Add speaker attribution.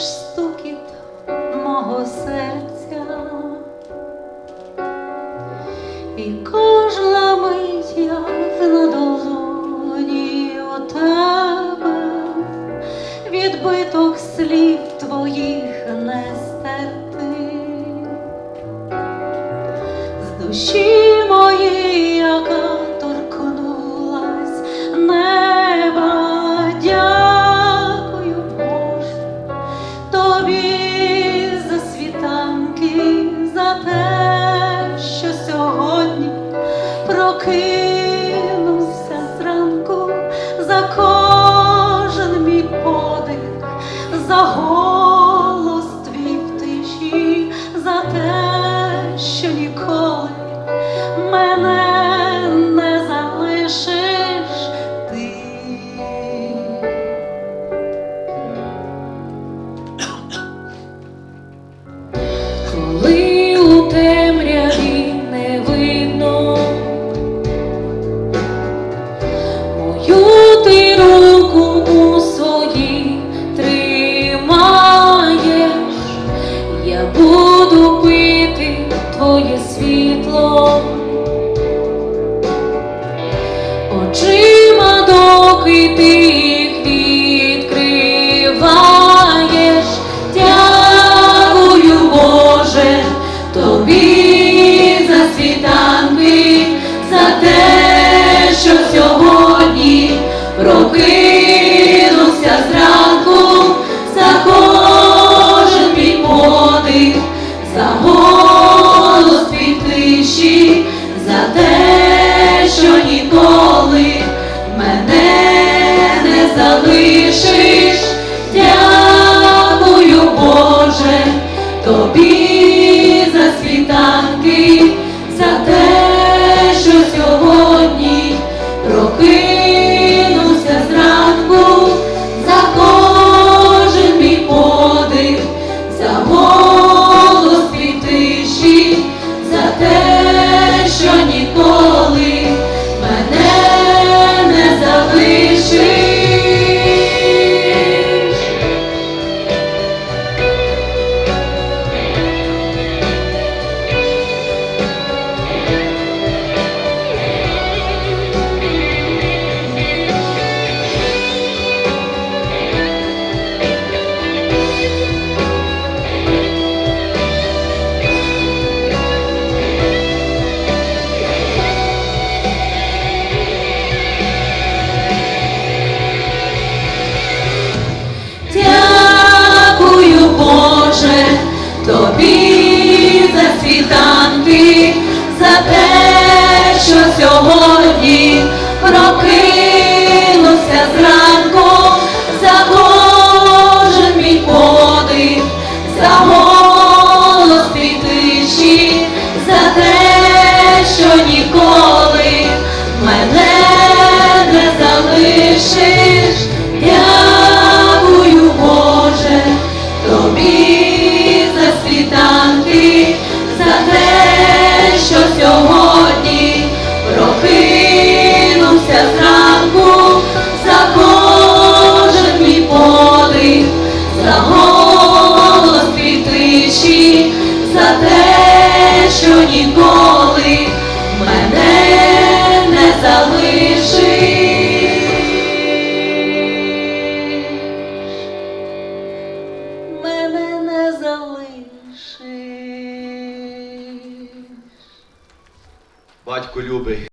Speaker 1: чуєш стукіт мого серця, і кожна мить як на долоні у тебе відбиток слів твоїх не стерти з душі. буду пити твоє світло, очима, доки ти їх відкриваєш, дякую, Боже, тобі за світанки, за те, що сьогодні. Ти засвітай.
Speaker 2: Батько любий,